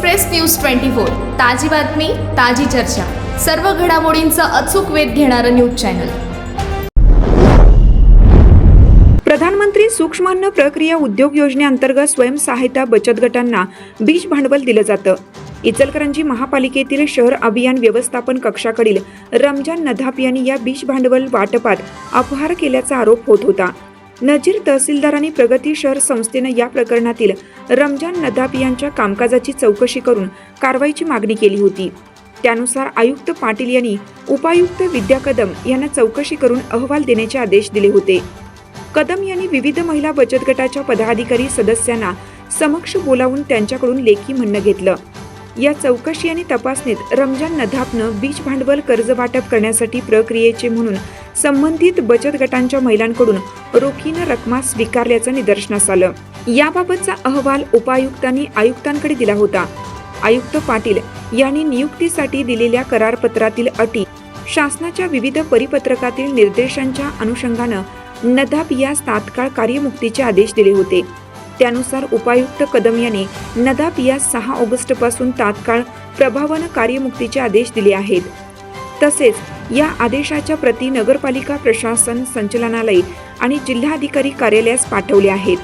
Express news twenty four ताजी बातमी ताजी चर्चा. सर्व घडामोडींचा अचूक वेध घेणारं न्यूज चॅनल. प्रधानमंत्री सूक्ष्म अन्न प्रक्रिया उद्योग योजनेअंतर्गत स्वयंसहायता बचत गटांना बीज भांडवल दिलं जातं. इचलकरंजी महापालिकेतील शहर अभियान व्यवस्थापन कक्षाकडील रमजान नधाप यांनी या बीज भांडवल वाटपात अपहार केल्याचा आरोप होत होता. नजीर तहसीलदार आणि प्रगती शहर संस्थेनं या प्रकरणातील रमजान नदाप यांच्या कामकाजाची चौकशी करून कारवाईची मागणी केली होती. त्यानुसार आयुक्त पाटील यांनी उपायुक्त विद्या कदम यांना चौकशी करून अहवाल देण्याचे आदेश दिले होते. कदम यांनी विविध महिला बचत गटाच्या पदाधिकारी सदस्यांना समक्ष बोलावून त्यांच्याकडून लेखी म्हणणं घेतलं. या चौकशी आणि तपासणीत रमजान नधापनं बीज भांडवल कर्ज वाटप करण्यासाठी प्रक्रियेचे म्हणून संबंधित बचत गटांच्या महिलांकडून रोखीनं रकमा स्वीकारल्याचं निदर्शनास आलं. याबाबतचा अहवाल उपायुक्तांनी आयुक्तांकडे दिला होता. आयुक्त पाटील यांनी नियुक्तीसाठी दिलेल्या करारपत्रातील अटी शासनाच्या विविध परिपत्रकातील निर्देशांच्या अनुषंगानं नदाब यास तात्काळ कार्यमुक्तीचे आदेश दिले होते. त्यानुसार उपायुक्त कदम यांनी नदाब यास सहा ऑगस्टपासून तात्काळ प्रभावानं कार्यमुक्तीचे आदेश दिले आहेत. तसेच या आदेशाच्या प्रती नगरपालिका प्रशासन संचालनालय आणि जिल्हाधिकारी कार्यालयास पाठवले आहेत.